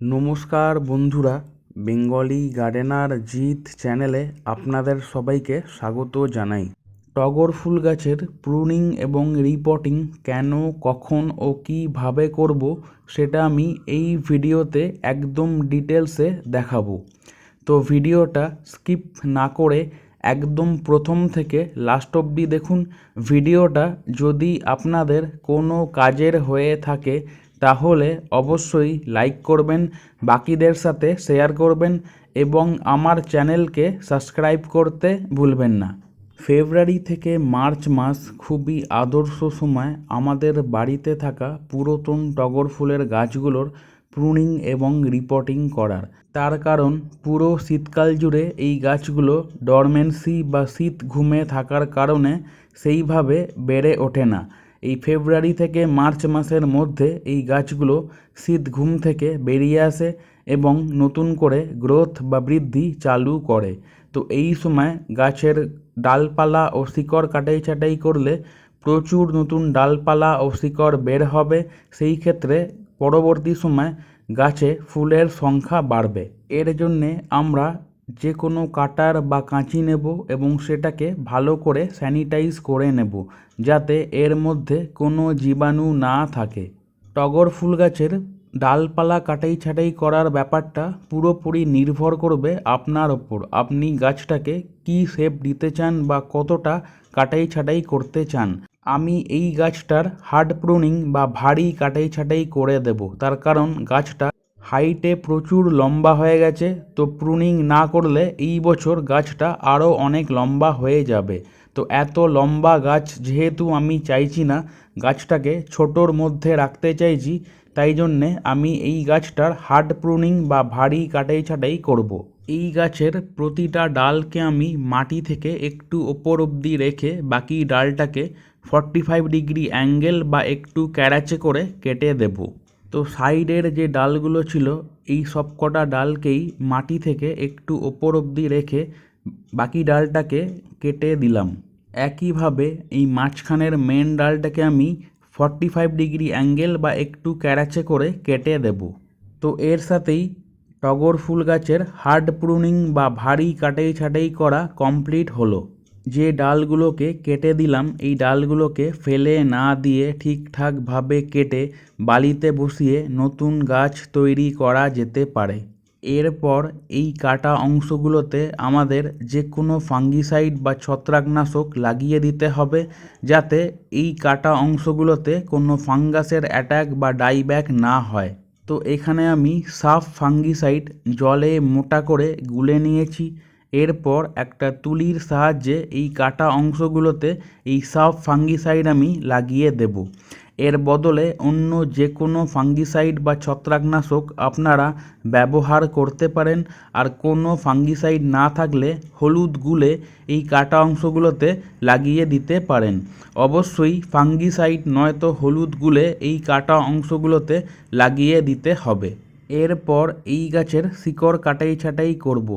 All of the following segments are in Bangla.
নমস্কার বন্ধুরা, বেঙ্গলি গার্ডেনার জিৎ চ্যানেলে আপনাদের সবাইকে স্বাগত জানাই। টগর ফুল গাছের প্রুনিং এবং রিপোর্টিং কেন, কখন ও কীভাবে করব সেটা আমি এই ভিডিওতে একদম ডিটেলসে দেখাবো। তো ভিডিওটা স্কিপ না করে একদম প্রথম থেকে লাস্ট অবধি দেখুন। ভিডিওটা যদি আপনাদের কোনো কাজের হয়ে থাকে তাহলে অবশ্যই লাইক করবেন, বাকিদের সাথে শেয়ার করবেন এবং আমার চ্যানেলকে সাবস্ক্রাইব করতে ভুলবেন না। ফেব্রুয়ারি থেকে মার্চ মাস খুবই আদর্শ সময় আমাদের বাড়িতে থাকা পুরাতন টগর ফুলের গাছগুলোর প্রুনিং এবং রিপোর্টিং করার। তার কারণ পুরো শীতকাল জুড়ে এই গাছগুলো ডরমেন্সি বা শীত ঘুমে থাকার কারণে সেইভাবে বেড়ে ওঠে না। এই ফেব্রুয়ারি থেকে মার্চ মাসের মধ্যে এই গাছগুলো শীত ঘুম থেকে বেরিয়ে আসে এবং নতুন করে গ্রোথ বা বৃদ্ধি চালু করে। তো এই সময় গাছের ডালপালা ও শিকড় কাটাই ছাটাই করলে প্রচুর নতুন ডালপালা ও শিকড় বের হবে। সেই ক্ষেত্রে পরবর্তী সময় গাছে ফুলের সংখ্যা বাড়বে। এর জন্যে আমরা যে কোনো কাটার বা কাঁচি নেব এবং সেটাকে ভালো করে স্যানিটাইজ করে নেব, যাতে এর মধ্যে কোনো জীবাণু না থাকে। টগর ফুল গাছের ডালপালা কাটাই ছাঁটাই করার ব্যাপারটা পুরোপুরি নির্ভর করবে আপনার ওপর। আপনি গাছটাকে কী শেপ দিতে চান বা কতটা কাটাই ছাঁটাই করতে চান, আমি এই গাছটার হার্ড প্রুনিং বা ভারী কাটাই ছাঁটাই করে দেব। তার কারণ গাছটা হাইটে প্রচুর লম্বা হয়ে গেছে, তো প্রুনিং না করলে এই বছর গাছটা আরও অনেক লম্বা হয়ে যাবে তো এত লম্বা গাছ যেহেতু আমি চাইছি না, গাছটাকে ছোটোর মধ্যে রাখতে চাইছি, তাই জন্যে আমি এই গাছটার হার্ড প্রুনিং বা ভারী কাটাই ছাঁটাই করব। এই গাছের প্রতিটা ডালকে আমি মাটি থেকে একটু ওপর অবধি রেখে বাকি ডালটাকে ফর্টি ফাইভ ডিগ্রি অ্যাঙ্গেল বা একটু ক্যারাচে করে কেটে দেব তো সাইডের যে ডালগুলো ছিল, এই সব কটা ডালকেই মাটি থেকে একটু ওপর অবধি রেখে বাকি ডালটাকে কেটে দিলাম। একইভাবে এই মাঝখানের মেন ডালটাকে আমি ফর্টি ফাইভ ডিগ্রি অ্যাঙ্গেল বা একটু ক্যারাচে করে কেটে দেব। তো এর সাথেই টগর ফুল গাছের হার্ড প্রুনিং বা ভারী কাটাই ছাটাই করা কমপ্লিট হলো। যে ডালগুলোকে কেটে দিলাম, এই ডালগুলোকে ফেলে না দিয়ে ঠিকঠাকভাবে কেটে বালিতে বসিয়ে নতুন গাছ তৈরি করা যেতে পারে। এরপর এই কাটা অংশগুলোতে আমাদের যে কোনো ফাঙ্গিসাইড বা ছত্রাকনাশক লাগিয়ে দিতে হবে, যাতে এই কাটা অংশগুলোতে কোনো ফাঙ্গাসের অ্যাটাক বা ডাইব্যাক না হয়। তো এখানে আমি সাফ ফাঙ্গিসাইড জলে মোটা করে গুলে নিয়েছি। এরপর একটা তুলির সাহায্যে এই কাটা অংশগুলোতে এই সাফ ফাঙ্গিসাইড আমি লাগিয়ে দেব। এর বদলে অন্য যে কোনো ফাঙ্গিসাইড বা ছত্রাকনাশক আপনারা ব্যবহার করতে পারেন, আর কোনো ফাঙ্গিসাইড না থাকলে হলুদ গুলে এই কাটা অংশগুলোতে লাগিয়ে দিতে পারেন। অবশ্যই ফাঙ্গিসাইড নয়তো হলুদ গুলে এই কাটা অংশগুলোতে লাগিয়ে দিতে হবে। এরপর এই গাছের শিকড় কাটাই ছাঁটাই করব।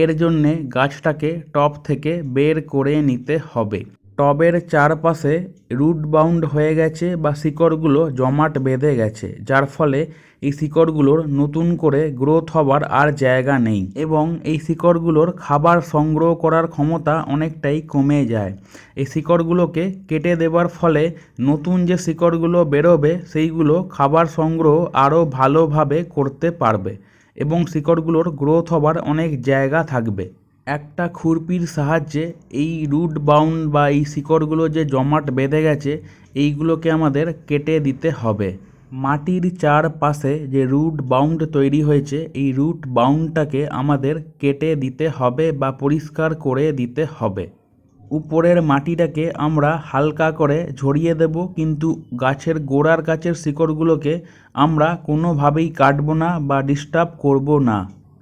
এর জন্যে গাছটাকে টব থেকে বের করে নিতে হবে। টবের চারপাশে রুট বাউন্ড হয়ে গেছে বা শিকড়গুলো জমাট বেঁধে গেছে, যার ফলে এই শিকড়গুলোর নতুন করে গ্রোথ হবার আর জায়গা নেই এবং এই শিকড়গুলোর খাবার সংগ্রহ করার ক্ষমতা অনেকটাই কমে যায়। এই শিকড়গুলোকে কেটে দেবার ফলে নতুন যে শিকড়গুলো বেরোবে, সেইগুলো খাবার সংগ্রহ আরও ভালোভাবে করতে পারবে। এবং শিকড়গুলোর গ্রোথ হবার অনেক জায়গা থাকবে। একটা খুরপির সাহায্যে এই রুট বাউন্ড বা এই শিকড়গুলো যে জমাট বেঁধে গেছে, এইগুলোকে আমাদের কেটে দিতে হবে। মাটির চারপাশে যে রুট বাউন্ড তৈরি হয়েছে, এই রুট বাউন্ডটাকে আমাদের কেটে দিতে হবে বা পরিষ্কার করে দিতে হবে। উপরের মাটিটাকে আমরা হালকা করে ঝরিয়ে দেব, কিন্তু গাছের গোড়ার গাছের শিকড়গুলোকে আমরা কোনোভাবেই কাটবো না বা ডিস্টার্ব করব না।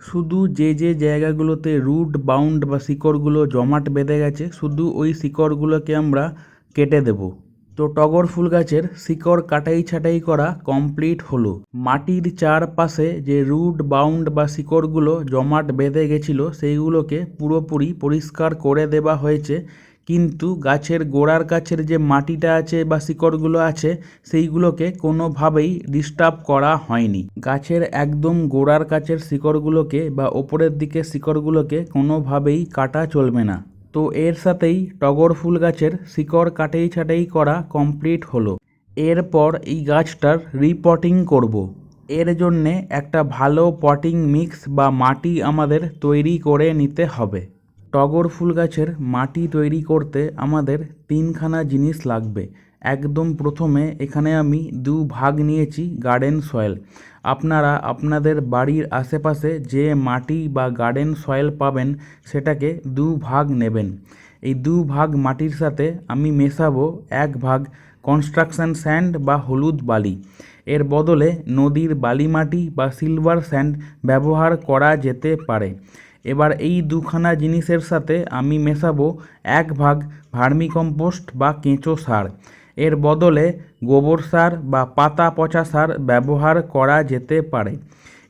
শুধু যে যে জায়গাগুলোতে রুট বাউন্ড বা শিকড়গুলো জমাট বেঁধে গেছে, শুধু ওই শিকড়গুলোকে আমরা কেটে দেব। তো টগর ফুল গাছের শিকড় কাটাই ছাটাই করা কমপ্লিট হলো। মাটির চারপাশে যে রুট বাউন্ড বা শিকড়গুলো জমাট বেঁধে গেছিল, সেইগুলোকে পুরোপুরি পরিষ্কার করে দেওয়া হয়েছে। কিন্তু গাছের গোড়ার কাছের যে মাটিটা আছে বা শিকড়গুলো আছে, সেইগুলোকে কোনোভাবেই ডিস্টার্ব করা হয়নি। গাছের একদম গোড়ার কাছের শিকড়গুলোকে বা ওপরের দিকে শিকড়গুলোকে কোনোভাবেই কাটা চলবে না। তো এর সাথেই টগর ফুল গাছের শিকড় কাটেই ছাটেই করা কমপ্লিট হলো। এরপর এই গাছটার রিপটিং করব। এর জন্যে একটা ভালো পটিং মিক্স বা মাটি আমাদের তৈরি করে নিতে হবে। টগর ফুল গাছের মাটি তৈরি করতে আমাদের তিনখানা জিনিস লাগবে। একদম প্রথমে এখানে আমি দু ভাগ নিয়েছি গার্ডেন সয়েল আপনারা আপনাদের বাড়ির আশেপাশে যে মাটি বা গার্ডেন সয়েল পাবেন, সেটাকে দু ভাগ নেবেন। এই দু ভাগ মাটির সাথে আমি মেশাবো এক ভাগ কনস্ট্রাকশন স্যান্ড বা হলুদ বালি। এর বদলে নদীর বালি মাটি বা সিলভার স্যান্ড ব্যবহার করা যেতে পারে। এবার এই দুখানা জিনিসের সাথে আমি মেশাবো এক ভাগ ভার্মিকম্পোস্ট বা কেঁচো সার। এর বদলে গোবর সার বা পাতা পচা সার ব্যবহার করা যেতে পারে।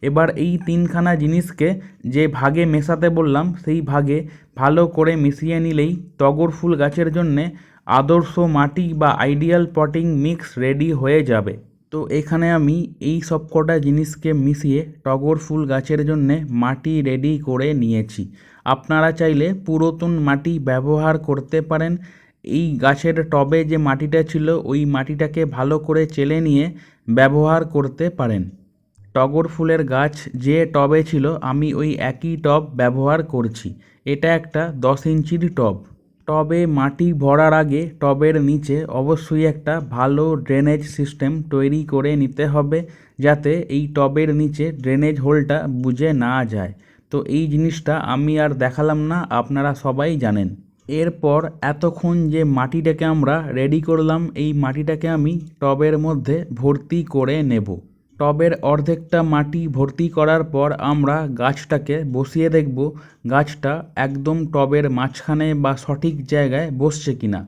এবার এই তিনখানা জিনিসকে যে ভাগে মেশাতে বললাম, সেই ভাগে ভালো করে মিশিয়ে নিলেই টগর ফুল গাছের জন্যে আদর্শ মাটি বা আইডিয়াল পটিং মিক্স রেডি হয়ে যাবে। তো এখানে আমি এই সব কটা জিনিসকে মিশিয়ে টগর ফুল গাছের জন্যে মাটি রেডি করে নিয়েছি। আপনারা চাইলে পুরাতন মাটি ব্যবহার করতে পারেন। এই গাছের টবে যে মাটিটা ছিল, ওই মাটিটাকে ভালো করে চেলে নিয়ে ব্যবহার করতে পারেন। টগর ফুলের গাছ যে টবে ছিল, আমি ওই একই টব ব্যবহার করছি। এটা একটা দশ ইঞ্চির টব। টবে মাটি ভরার আগে টবের নিচে অবশ্যই একটা ভালো ড্রেনেজ সিস্টেম তৈরি করে নিতে হবে, যাতে এই টবের নিচে ড্রেনেজ হোলটা বুঝে না যায়। তো এই জিনিসটা আমি আর দেখালাম না, আপনারা সবাই জানেন। এরপর এতক্ষণ যে মাটিটাকে আমরা রেডি করলাম, এই মাটিটাকে আমি টবের মধ্যে ভর্তি করে নেব। টবের অর্ধেকটা মাটি ভর্তি করার পর আমরা গাছটাকে বসিয়ে দেখব, গাছটা একদম টবের মাঝখানে বা সঠিক জায়গায় বসছে কিনা।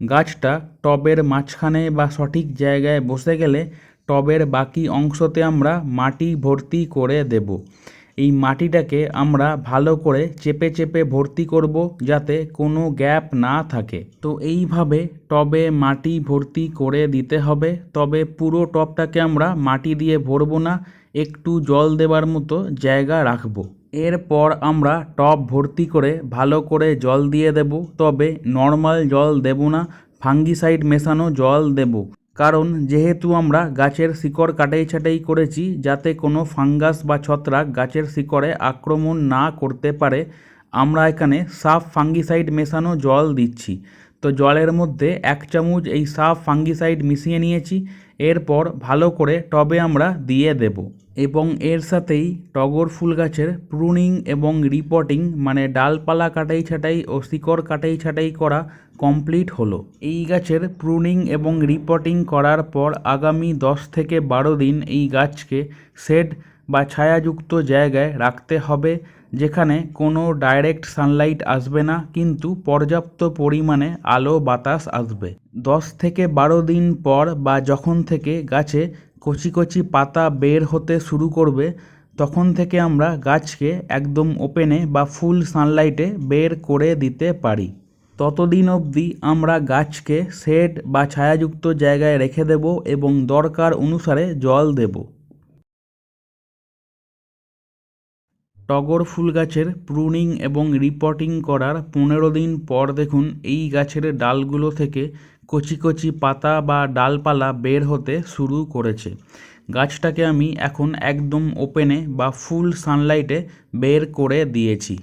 গাছটা টবের মাঝখানে বা সঠিক জায়গায় বসে গেলে টবের বাকি অংশতে আমরা মাটি ভর্তি করে দেব। এই মাটিটাকে আমরা ভালো করে চেপে চেপে ভর্তি করব যাতে কোনো গ্যাপ না থাকে। তো এইভাবে টবে মাটি ভর্তি করে দিতে হবে। তবে পুরো টবটাকে আমরা মাটি দিয়ে ভরবো না, একটু জল দেবার মতো জায়গা রাখব। এরপর আমরা টব ভর্তি করে ভালো করে জল দিয়ে দেব। তবে নর্মাল জল দেব না, ফাঙ্গিসাইড মেশানো জল দেব। কারণ যেহেতু আমরা গাছের শিকড় কাটাই ছাটাই করেছি, যাতে কোনো ফাঙ্গাস বা ছত্রাক গাছের শিকড়ে আক্রমণ না করতে পারে, আমরা এখানে সাফ ফাঙ্গিসাইড মেশানো জল দিচ্ছি। তো জলের মধ্যে এক চামচ এই সাফ ফাঙ্গিসাইড মিশিয়ে নিয়েছি। এরপর ভালো করে টবে আমরা দিয়ে দেব এবং এর সাথেই টগর ফুল গাছের প্রুনিং এবং রিপোর্টিং মানে ডালপালা কাটাই ছাটাই ও শিকড় কাটাই ছাটাই করা কমপ্লিট হলো। এই গাছের প্রুনিং এবং রিপোর্টিং করার পর আগামী দশ থেকে বারো দিন এই গাছকে শেড বা ছায়াযুক্ত জায়গায় রাখতে হবে যেখানে কোনো ডাইরেক্ট সানলাইট আসবে না, কিন্তু পর্যাপ্ত পরিমাণে আলো বাতাস আসবে। দশ থেকে বারো দিন পর বা যখন থেকে গাছে কচি কচি পাতা বের হতে শুরু করবে, তখন থেকে আমরা গাছকে একদম ওপেনে বা ফুল সানলাইটে বের করে দিতে পারি। ততদিন অবধি আমরা গাছকে শেড বা ছায়াযুক্ত জায়গায় রেখে দেব এবং দরকার অনুসারে জল দেব। টগর ফুল গাছের প্রুনিং এবং রিপোর্টিং করার পনেরো দিন পর দেখুন এই গাছের ডালগুলো থেকে কচি কচি পাতা বা ডালপালা বের হতে শুরু করেছে। গাছটাকে আমি এখন একদম ওপেনে বা ফুল সানলাইটে বের করে দিয়েছি।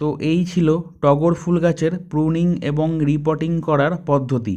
তো এই ছিল টগর ফুল গাছের প্রুনিং এবং রিপোর্টিং করার পদ্ধতি।